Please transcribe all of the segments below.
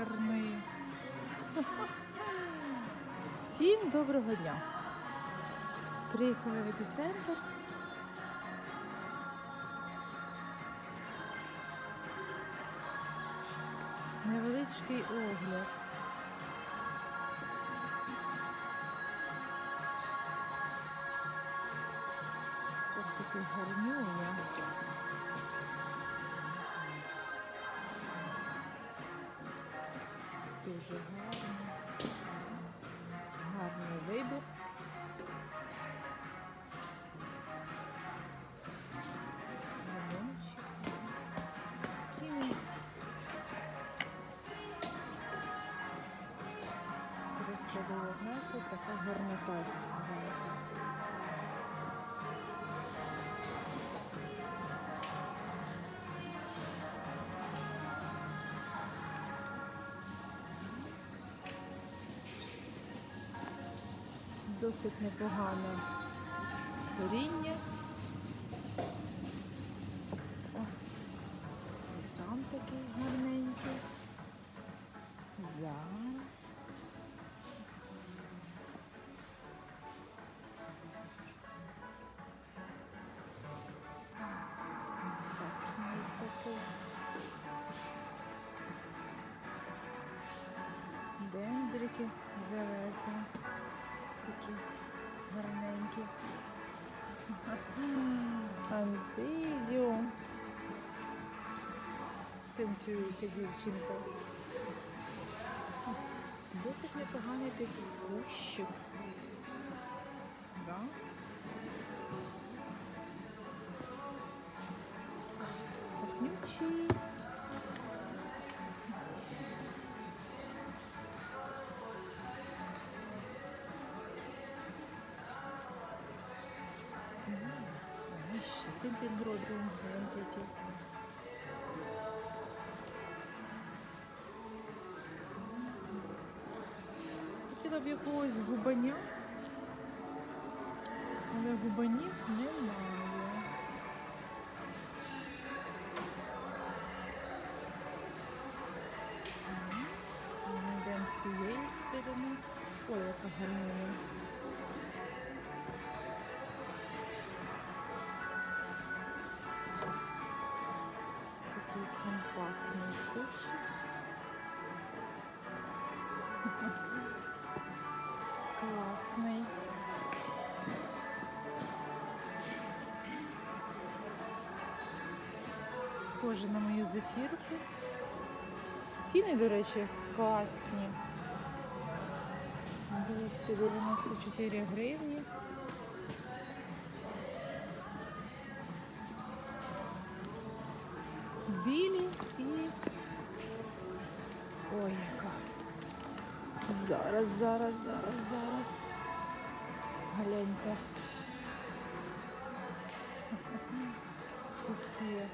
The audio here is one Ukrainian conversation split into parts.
гарний. Всім доброго дня. Приїхали в епіцентр. Невеличкий огляд. Дуже гарно. Гарний вибір. Ціни. 319, така гарнота. Досить непогане коріння. О, сам такий гарненький. Зараз. Ну. Дендрики завезли. Такі гарненькі. Антидіо. Танцююча дівчинка. Досить непоганий такий кущик. Да? Один дендродіум гляньте. Хотіла б якогось губаня, але губанів немає. Схоже на мою зефірку. Ціни, до речі, класні. 294 гривні. Білі і... Ой, яка. Зараз, зараз, зараз, зараз. Гляньте. Фуксія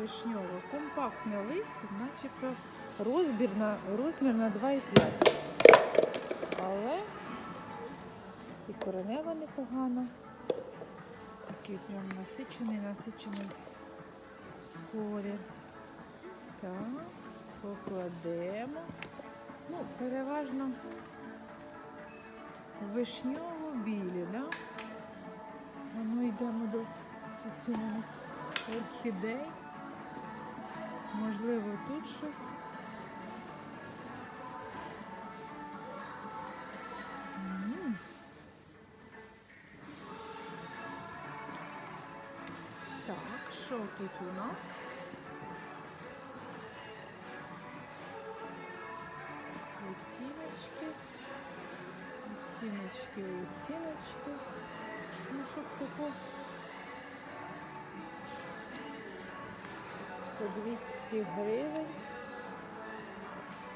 вишньова. Компактне листя, начебто розмір на, розмір на 2,5. Але і коренева непогана. Такий прям насичений, насичений колір. Так, покладемо. Ну, переважно вишньово-білі, да? А ну йдемо до оцінених орхідей. Можливо, тут щось. Так, що тут у нас? Оціночки. Оціночки, оціночки. Ну, щоб тако по 200 гривень.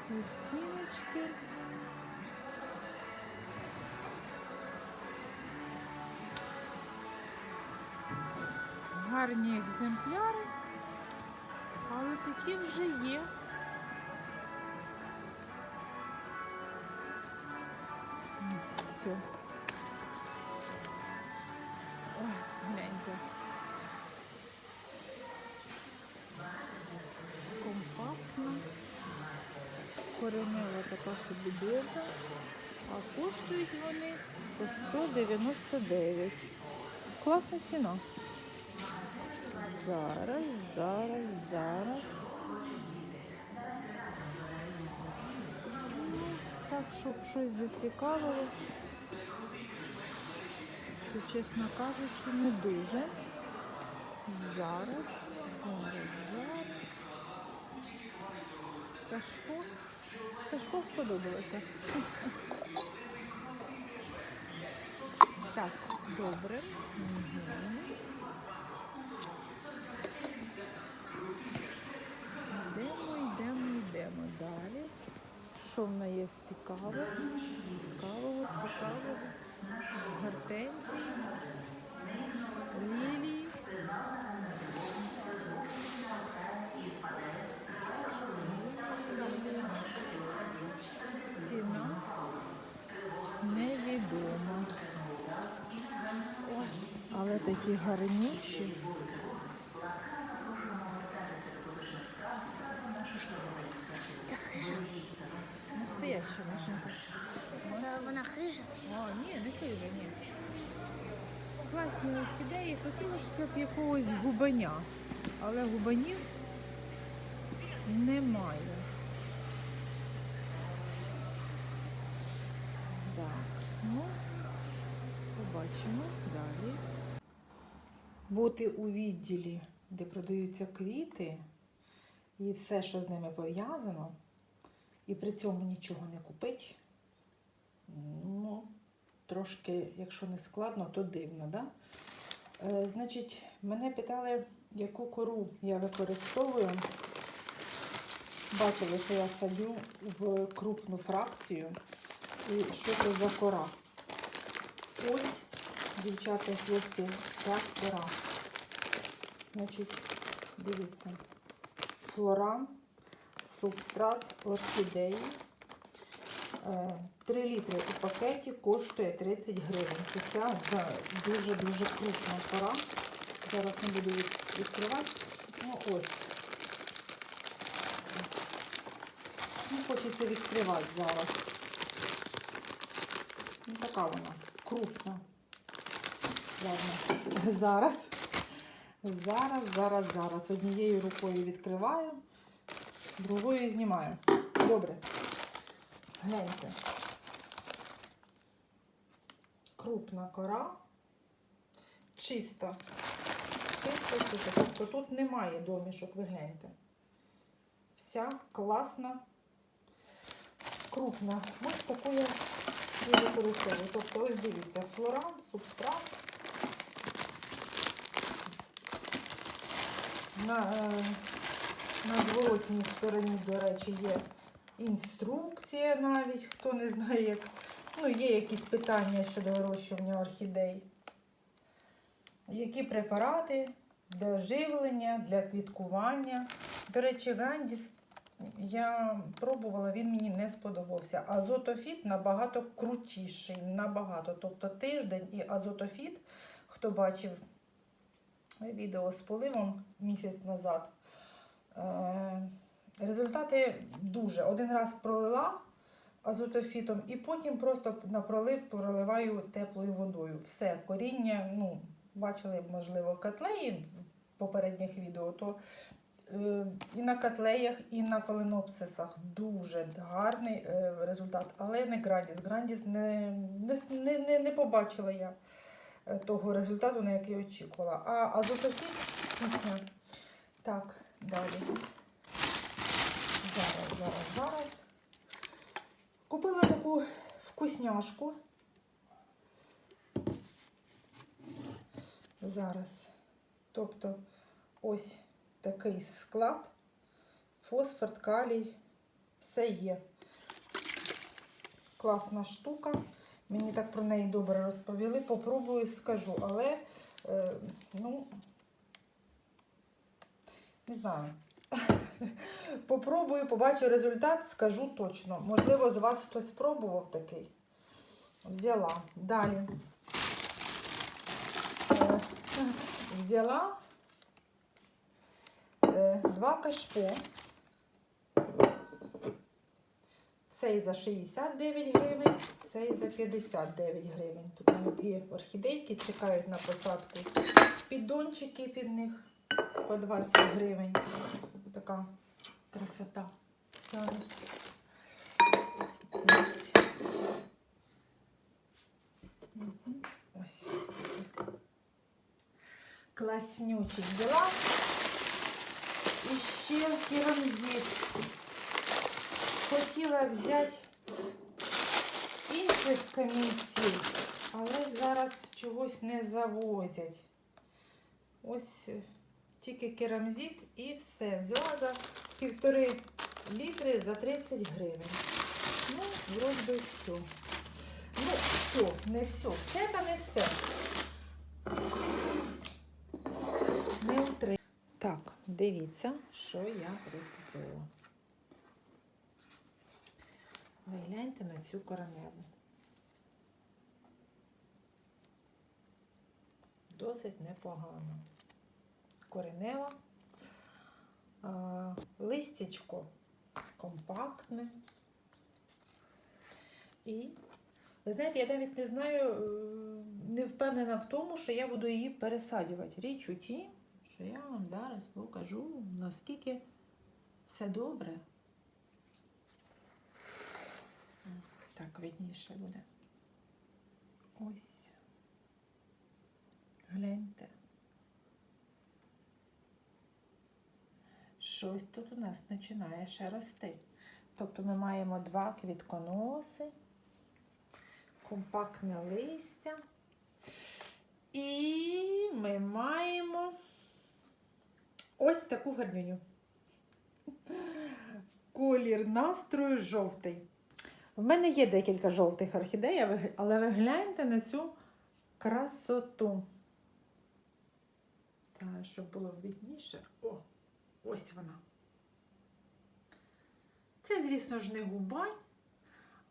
Оціночки. Гарні екземпляри, але такі вже є. Все. Компактно. така собі добра, а коштують вони по 199. Класна ціна. Зараз, зараз, зараз. Ну, Так, щоб щось зацікавило, то, чесно кажучи, не дуже. Зараз, зараз, зараз. Кашпо. Кашпо сподобалося. Так, добре. Йдемо, йдемо, йдемо далі. Що в мене є цікавого? Такі гарніші. Це хижа. Настояща машинка. Вона хижа. О, ні, не хижа, ні. Класні орхідеї, хотілося б якогось губаня, але губанів немає. Так, ну, побачимо далі. Бути у відділі, де продаються квіти і все, що з ними пов'язано, і при цьому нічого не купить, ну, трошки, якщо не складно, то дивно, да? Е, значить, мене питали, яку кору я використовую. Бачили, що я садю в крупну фракцію. І що це за кора? Ось, дівчата і хлопці, ця кора. Значить, дивіться, флора, субстрат орхідеї. 3 літри у пакеті коштує 30 гривень. Це ця дуже-дуже крупна кора. Зараз не буду від- відкривати. Ну ось. Не хочеться відкривати зараз. Ну, така вона крупна. Ладно. Зараз. Зараз, зараз, зараз. Однією рукою відкриваю, другою знімаю. Добре. Гляньте. Крупна кора. Чиста. Чиста, чиста. Тобто тут немає домішок, ви гляньте. Вся класна, крупна. Ось таку я використовую. Тобто, ось дивіться, флорант, субстрат. На, е, на зворотній стороні, до речі, є інструкція навіть, хто не знає, як. Ну, є якісь питання щодо вирощування орхідей. Які препарати для живлення, для квіткування. До речі, Грандіс я пробувала, він мені не сподобався. Азотофіт набагато крутіший, набагато. Тобто тиждень і азотофіт, хто бачив відео з поливом місяць назад. Е, Результати дуже. Один раз пролила азотофітом і потім просто на пролив проливаю теплою водою. Все, коріння, ну, бачили, можливо, котлеї в попередніх відео, то е, і на котлеях, і на фаленопсисах дуже гарний е, результат, але не Грандіс. Грандіс не, не, не, не, побачила я того результату, на який очікувала. А азотофіт пісня. Так, далі. Зараз, зараз, зараз. Купила таку вкусняшку. Зараз. Тобто ось такий склад. Фосфор, калій, все є. Класна штука. Мені так про неї добре розповіли. Попробую, скажу, але, е, ну, не знаю. Попробую, побачу результат, скажу точно. Можливо, з вас хтось спробував такий. Взяла. Далі. Е, Взяла е, два кашпо. Цей за 69 гривень, цей за 59 гривень. Тут у дві орхідейки чекають на посадку. Піддончики під них по 20 гривень. Така красота. Зараз. Ось. Ось. Класнючі взяла. І ще керамзит. Хотіла взяти інших камінців, але зараз чогось не завозять. Ось е, тільки керамзит і все. Взяла за півтори літри за 30 гривень. Ну, вроді все. Ну, все, не все. Все та не все. Не утри. Так, дивіться, що я прикупила. Ви гляньте на цю кореневу. Досить непогано. Коренева. Листячко компактне. І, ви знаєте, я навіть не знаю, е, не впевнена в тому, що я буду її пересаджувати. Річ у тім, що я вам зараз покажу, наскільки все добре. Так, видніше буде. Ось. Гляньте. Щось тут у нас починає ще рости. Тобто ми маємо два квітконоси, компактне листя. І ми маємо ось таку гарнюню. Колір настрою жовтий. В мене є декілька жовтих орхідей, але ви гляньте на цю красоту. Та, щоб було видніше. О, ось вона. Це, звісно ж, не губань,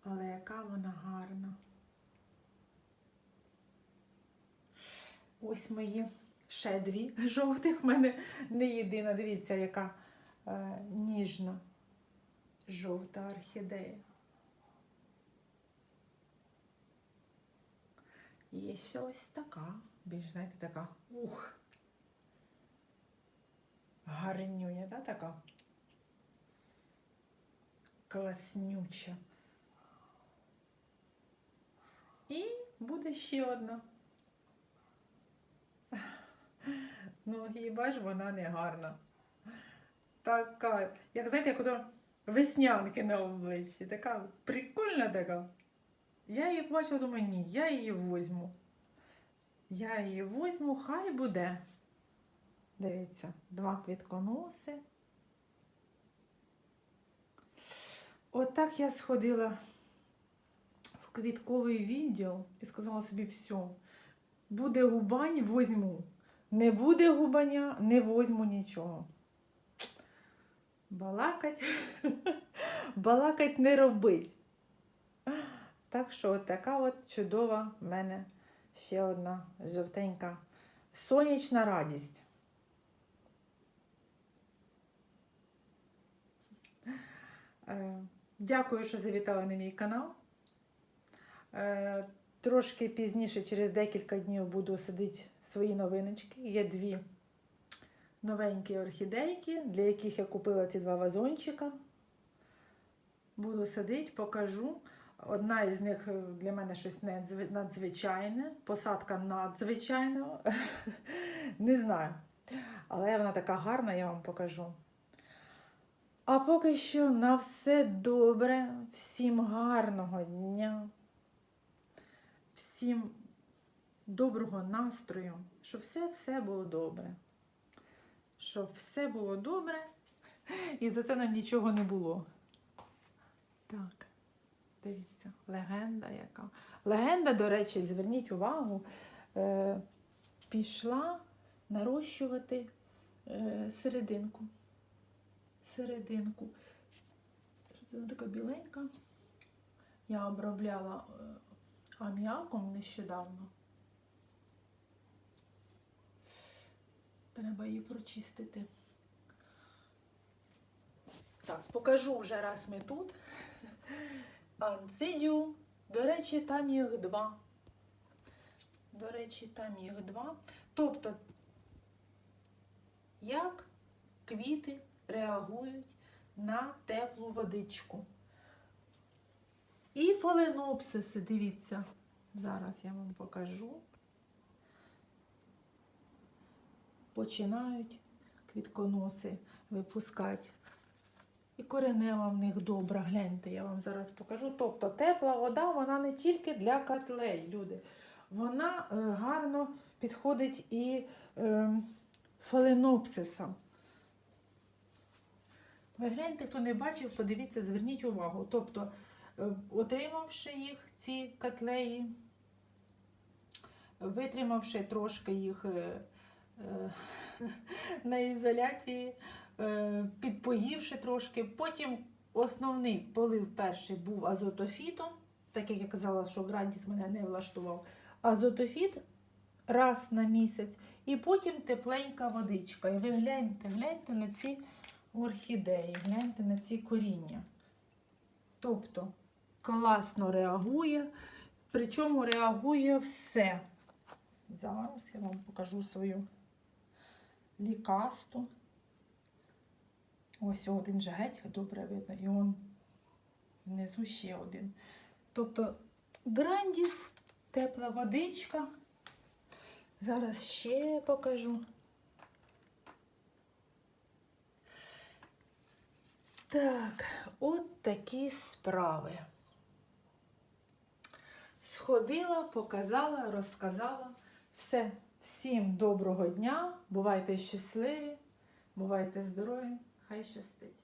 але яка вона гарна. Ось мої ще дві жовтих. В мене не єдина. Дивіться, яка е, ніжна жовта орхідея. Є ще ось така, більш, знаєте, така. Ух. Гарнюня, да, така? Класнюча. І буде ще одна. Ну, хіба ж вона не гарна. Така, як знаєте, як ото веснянки на обличчі. Така прикольна така. Я її побачила, думаю, ні, я її возьму. Я її возьму, хай буде. Дивіться, два квітконоси. Отак я сходила в квітковий відділ і сказала собі, все, буде губань, возьму. Не буде губаня, не возьму нічого. Балакать, балакать не робить. Так що от така от чудова в мене ще одна жовтенька сонячна радість. Е, Дякую, що завітали на мій канал. Е, Трошки пізніше, через декілька днів, буду садити свої новиночки. Є дві новенькі орхідейки, для яких я купила ці два вазончика. Буду садити, покажу. Одна із них е, для мене щось надзвичайне, посадка надзвичайна. Не знаю. Але вона така гарна, я вам покажу. А поки що на все добре. Всім гарного дня. Всім доброго настрою, щоб все-все було добре. Щоб все було добре, і за це нам нічого не було. Так, дивіться, легенда яка. Легенда, до речі, зверніть увагу, е, пішла нарощувати е, серединку. Серединку. Що це така біленька? Я обробляла е, аміаком нещодавно. Треба її прочистити. Так, покажу вже раз ми тут. Анцидіум. До речі, там їх два. До речі, там їх два. Тобто, як квіти реагують на теплу водичку. І фаленопсиси, дивіться, зараз я вам покажу. Починають квітконоси випускати. І коренева в них добра. Гляньте, я вам зараз покажу. Тобто тепла вода, вона не тільки для котлей, люди. Вона е, гарно підходить і е, фаленопсисам. Ви гляньте, хто не бачив, подивіться, зверніть увагу. Тобто, е, отримавши їх, ці котлеї, витримавши трошки їх е, е, на ізоляції, підпоївши трошки, потім основний полив перший був азотофітом, так як я казала, що Грандіс мене не влаштував. Азотофіт раз на місяць, і потім тепленька водичка. І ви гляньте, гляньте на ці орхідеї, гляньте на ці коріння. Тобто класно реагує, причому реагує все. Зараз я вам покажу свою лікасту. Ось один же геть добре видно, і он внизу ще один. Тобто грандіс, тепла водичка. Зараз ще покажу. Так, от такі справи. Сходила, показала, розказала. Все. Всім доброго дня. Бувайте щасливі, бувайте здорові, Хай щастить.